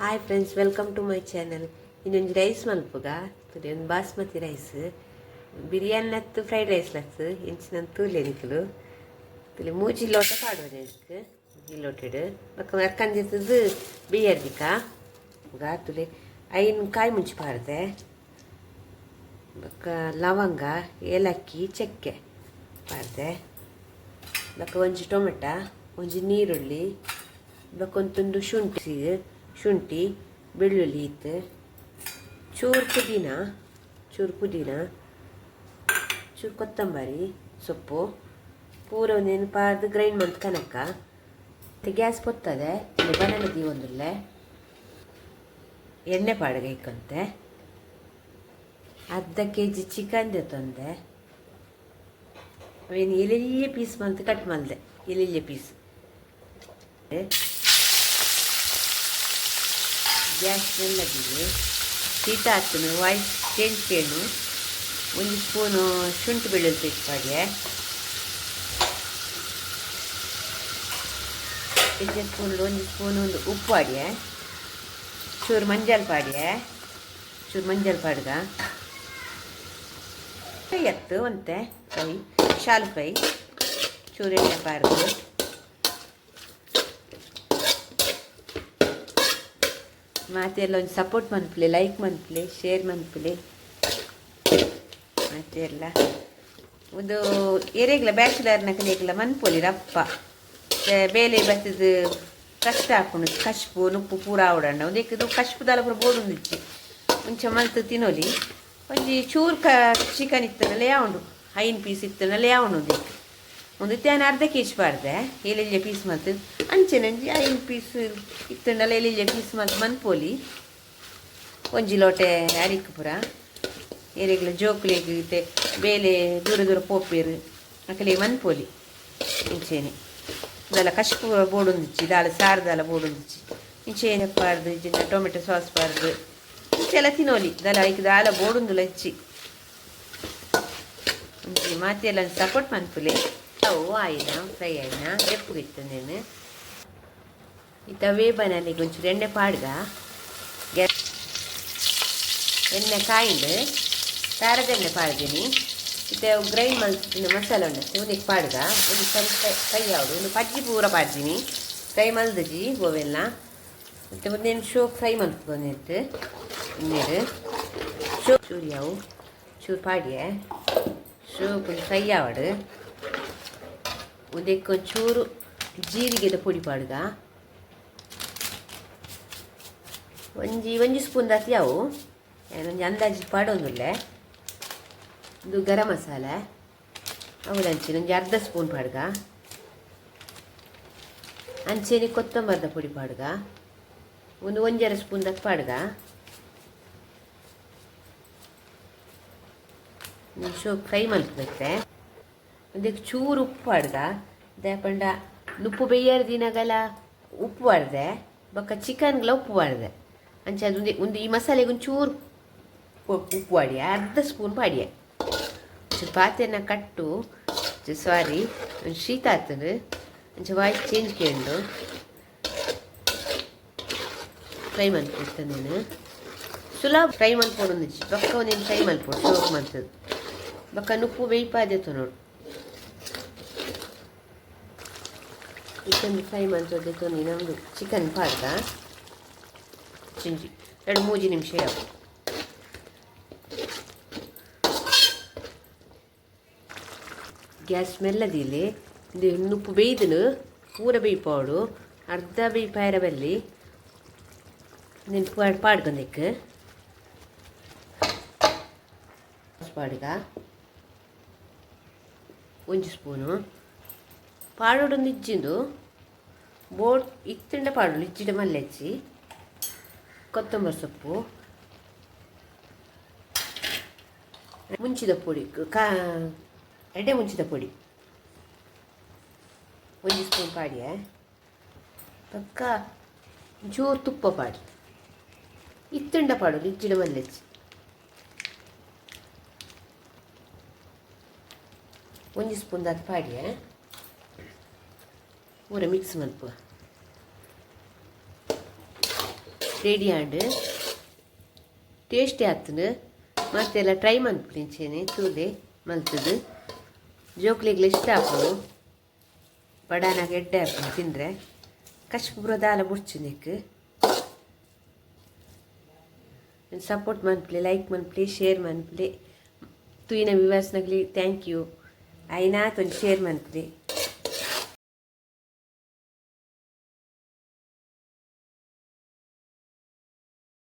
Hi friends welcome to my channel ಇನ್ನೊಂದು rice ಮಲ್ಪುಗ ತುದಿ ಒಂದು ಬಾಸ್ಮತಿ ರೈಸ್ ಬಿರಿಯಾನಿ ನತ್ತು ಫ್ರೈಡ್ ರೈಸ್ ಲತ್ತು ಇಂಚಿನ ತೂಲೆ ನಿಕ್ಕಲು ತುಲಿ ಮೂಜಿ ಲೋಟ ಪಾಡುವ ನೆನಕ್ಕೆ ಈ ಲೋಟೆಡು ಬಕ್ಕ ಮರ್ಕಂದಿರ್ತದು ಬಿಯರ್ದಿಕ? ಗ ತುಲಿ ಐನ್ ಕಾಯಿ ಮುಂಚಿ ಪಾಡ್ದೆ. ಬಕ್ಕ ಲವಂಗ, ಏಲಕ್ಕಿ, ಚಕ್ಕೆ ಪಾಡ್ದೆ. ಬಕ್ಕ ಒಂಜಿ ಟೊಮೆಟ, ಒಂಜಿ ನೀರುಳ್ಳಿ ಬಕ್ಕೊಂತೊಂದು ಶುಂಠಿ. ಶುಂಠಿ, ಬೆಳ್ಳುಳ್ಳಿ ಇತ್ತು ಚೂರು ಪುದೀನ ಚೂರು ಪುದೀನ ಚೂರು ಕೊತ್ತಂಬರಿ, ಸೊಪ್ಪು, ಪೂರ ಒಂದೇನು ಪಾರ್ದು ಗ್ರೈಂಡ್ ಮಂತ್ ಕನಕ. ಮತ್ತು ಗ್ಯಾಸ್ ಪೊತ್ತದೆ ಬನಾನ ದಿ ಒಂದುಲ್ಲೆ ಎಣ್ಣೆ ಪಾಡಿಗೆ ಇಕ್ಕಂತೆ ಅರ್ಧ ಕೆ ಜಿ ಚಿಕನ್ ತಂದೆ. ಅವೇನು ಎಲೆಲ್ಲೆ ಪೀಸ್ ಮಲ್ತು ಕಟ್ ಮಲ್ದೆ ಎಲೆಲ್ಲೆ ಪೀಸ್ ಗ್ಯಾಸ್ ಬೆಲ್ಲದಿದೆ ಶೀತ ಹಾಕ್ತೀನಿ ವಾಯ್ಸ್ ಚೇಂಜ್ ಕೇಳು. ಒಂದು ಸ್ಪೂನು ಶುಂಠಿ ಬೆಳ್ಳುಳ್ಳಿ ಪೇಸ್ಟ್ ಹಾಗೆ ಎರಡು ಸ್ಪೂನ್, ಒಂದು ಸ್ಪೂನ್, ಒಂದು ಉಪ್ಪು ಹಾಡಿಯ ಚೂರು ಮಂಜಲ್ ಪಾಡಿಯೆ ಚೂರು ಮಂಜಲ್ ಪಾಡ್ಗ. ಫ್ರೈ ಎತ್ತು ಒಂತೆ. ಫ್ರೈ ಶಾಲು ಫ್ರೈ ಚೂರು ಎಣ್ಣೆ ಮತ್ತೆ ಎಲ್ಲ ಒಂದು ಸಪೋರ್ಟ್ ಮನ್ಪ್ಲೆ ಲೈಕ್ ಮನ್ಪ್ಲೆ ಶೇರ್ ಮನ್ಪ್ಲೆ. ಮತ್ತೆ ಎಲ್ಲ ಒಂದು ಎರೆಗ್ಲ ಬ್ಯಾಚುಲರ್ನ ಕಲಿಯಕ್ಲ ಮನ್ಪೋಲಿ ರಪ್ಪ. ಬೇಲೆ ಬತ್ತದ ಕಷ್ಟ ಹಾಕೊಂಡು ಕಶ್ಪು, ನುಪ್ಪು ಪೂರ ಆವಡಣ್ಣ ಒಂದು ಏಕದು ಕಶ್ಪುದಲ್ಲ ದಾಲ ಪೂರ ಬೋಡುಂದಿಚ್ಚಿ ಮುಂಚೆ ಮಲ್ತು ತಿನ್ನೋಲಿ. ಒಂಜಿ ಚೂರು ಕ ಚಿಕನ್ ಇತ್ತನಲ್ಲ ಯಾವುದು ಹೈನ್ ಪೀಸ್ ಇತ್ತನಲ್ಲ ಯಾವನು ದಿಕ್ಕು ಒಂದು ತ್ಯಾನ ಅರ್ಧ ಕೆ ಜಿ ಪಾಡ್ದೆ ಎಲೆಲ್ಲೆ ಪೀಸ್ ಮತ್ತು ಅಂಚೆನಂಜಿ ಐನ್ ಪೀಸ್ ಇತ್ತಂಡಲ್ಲ ಎಲೆಲ್ಲೆ ಪೀಸ್ ಮತ್ತು ಮನ್ಪೋಲಿ. ಒಂಜಿ ಲೋಟೆ ಅರಿಕ್ ಪುರ ಎರೆಗ್ಲ ಜೋಕ್ಲೆಗ್ ಬೇಲೆ ದೂರ ದೂರ ಪೋಪೇರು ಅಕಲೆ ಮನ್ಪೋಲಿ. ಇಂಚೇನೆ. ಇದೆಲ್ಲ ಕಶ್ಪು ಬೋಡುಂದಿಚ್ಚಿ ದಾಳ ಸಾರದಾಲ ಬೋಡುಂದಿಚ್ಚಿ. ಇಂಚೇನೆ ಪಾರ್ದು ಇಂಚಿನ ಟೊಮೆಟೊ ಸಾಸ್ ಪಾರ್ದು. ಇಂಚೆಲ್ಲ ತಿನ್ನೋಲಿ. ದಾಲ ಐಕ್ ದಾಲ ಬೋಡೊಂದುಲ ಹೆಚ್ಚಿ. ಮಾತೆಲ್ಲ ಸಪೋರ್ಟ್ ಮನ್ಪುಲೆ. ಸ್ಟವ್ ಆಯಿನ ಫ್ರೈ ಆಯಿನ ಎಪ್ಪಗಿತ್ತು ನೇನು ಇತ್ತ ವೇಬನಲ್ಲಿ ಗೊಂಚೂರು ಎಣ್ಣೆ ಪಾಡ್ಗ ಗ್ಯಾಸ್ ಎಣ್ಣೆ ಕಾಯಿಂಡು ಖಾರದ ಎಣ್ಣೆ ಪಾಡ್ದೀನಿ ಇತ್ತ ಗ್ರೈಂಡ್ ಮಲ್ತಿನ ಮಸಾಲೆ ಉಂಡು ಒಂದಿಗೆ ಪಾಡ್ಗ ಒಂದು ಸ್ವಲ್ಪ ಕೈ ಯಾವುದು ಒಂದು ಪಜ್ಜಿ ಪೂರ ಪಾಡ್ದೀನಿ ಫ್ರೈ ಮಲ್ದಜಿ ಗೋವೆಲ್ಲ ಮತ್ತು ಒಂದೇನು ಶೋ ಫ್ರೈ ಮಲ್ತ್ಕೊಂಡಿತ್ತು ಇನ್ನೇರು ಶೋ ಚೂರಿಯಾವು ಚೂರು ಪಾಡಿಯ ಶೋ ಫ್ರೈ ಆವಡು ಒಂದಕ್ಕೆ ಒಂಚೂರು ಜೀರಿಗೆದ ಪುಡಿ ಪಾಡ್ಗ. ಒಂಜಿ ಒಂಜಿ ಸ್ಪೂನ್ ದಾತಿ ಅವು. ಒಂಜಿ ಅಂದಾಜು ಪಾಡೊಂದುಲ್ಲೆ ಇದು ಗರಂ ಮಸಾಲೆ. ಅವಳು ಅಂಚಿನ ಒಂಜಿ ಅರ್ಧ ಸ್ಪೂನ್ ಪಾಡ್ಗ. ಅಂಚೇನಿ ಕೊತ್ತಂಬರದ ಪುಡಿ ಪಾಡ್ಗ. ಒಂದು ಒಂಜರ ಸ್ಪೂನ್ ದತ್ತು ಪಾಡ್ಗ. ಶೋ ಫ್ರೈ ಮಲ್ಪತ್ತೆ ಅದಕ್ಕೆ ಚೂರು ಉಪ್ಪು ಹೊಡೆದ ದಯಪಂಡ ನುಪ್ಪು ಬೇಯರ್ ದಿನಗಲ ಉಪ್ಪು ಹೊಡೆದೆ ಬೊಕ್ಕ ಚಿಕನ್ಗೆಲ್ಲ ಉಪ್ಪು ಹೊಡೆದೆ ಅಂಚೆ ಅದು ಒಂದು ಈ ಮಸಾಲೆಗೆ ಒಂದು ಚೂರು ಉಪ್ಪು ಹಾಡಿಯ ಅರ್ಧ ಸ್ಪೂನ್ ಪಾಡಿಯ ಪಾತ್ರೆನ ಕಟ್ಟು ಸಾರಿ ಒಂದು ಶೀತ ಆಗ್ತದೆ ಅಂಚೆ ವಾಯ್ಸ್ ಚೇಂಜ್ ಕೇಳು ಫ್ರೈ ಮಾಡ್ಕೊಡ್ತೇನೆ ನಾನು. ಸುಲಭ ಫ್ರೈ ಮಾಡ್ಕೊಂಡು ಬೊಕ್ಕ ಒಂದೇನು ಫ್ರೈ ಮಾಡ್ಕೊಡು ಸೋಪ್ ಮಾಡ್ತದೆ. ಬೊಕ್ಕ ಉಪ್ಪು ಬೇಯ್ಪಾದಿತ್ತು ನೋಡು. ಚಿಕನ್ ಫ್ರೈ ಮಾಡಿಸೋದಕ್ಕೆ ಇನ್ನೊಂದು ಚಿಕನ್ ಪಾರ್ಕ ಚಿಂಜಿ. ಎರಡು ಮೂಜಿ ನಿಮಿಷ ಯಾವ ಗ್ಯಾಸ್ ಮೆಲ್ಲದಿಲ್ಲಿ ಇದು ನುಪ್ಪು ಬೇಯ್ದನು ಪೂರ ಬೇಯ್ಪಾಡು ಅರ್ಧ ಬೇಯ್ಪಾಯಿರ ಬಲ್ಲಿ ನೆನಪು ಪಾಡ್ಕೊಂಡಕ್ಕೆ ಪಾಡ್ಗ. ಒಂದು ಸ್ಪೂನು. ಸ್ಪೂನು ಪಾಡೊಂದು ಇಜ್ಜಿಂದು ಬೋಡ್ ಇತ್ತಿಂಡ ಪಾಡು ಇಜ್ಜಿಡ ಮಲ್ಲೆಚ್ಚಿ ಕೊತ್ತಂಬರಿ ಸೊಪ್ಪು ಮುಂಚಿದ ಪುಡಿ ಕಾ ಎಡೆ ಮುಂಚಿದ ಪುಡಿ ಒಂಜಿ ಸ್ಪೂನ್ ಪಾಡಿಯ ಪಕ್ಕ ಜೋರು ತುಪ್ಪ ಪಾಡಿ ಇತ್ತುಂಡ ಪಾಡು ಇಜ್ಜಿಡ ಮಲ್ಲೆಚ್ಚಿ ಒಂಜಿ ಸ್ಪೂನ್ ಅದು ಪಾಡಿಯೆ ಮಿಕ್ಸ್ ಮಲ್ಪುವ ರೆಡಿ ಆಂಡ್ ಟೇಸ್ಟಿ ಆತನು ಮತ್ತೆಲ್ಲ ಟ್ರೈ ಮನ್ಪುಳಿಂಚೇನೆ ತೂಲೆ ಮಲ್ತದು ಜೋಕ್ಲಿಗ್ಲ ಇಷ್ಟ ಆಪುಡು ಬಡಾನಾಗ ಎಡ್ಡೆ ಹಾಕೊಂಡು ತಿಂದರೆ ಕಶ್ಪುರ ದಾಲ ಬುಡ್ಚಿನೆಕ್ ಸಪೋರ್ಟ್ ಮನ್ಪ್ಲೆ ಲೈಕ್ ಮನ್ಪ್ಲೆ ಶೇರ್ ಮನ್ಪ್ಲೆ ವಿವರ್ಸ್ ವಿವರ್ಸ್ನಾಗ್ಲಿ ಥ್ಯಾಂಕ್ ಯು ಐನಾ ಒಂದು ಶೇರ್ ಮನ್ಪ್ಲೆ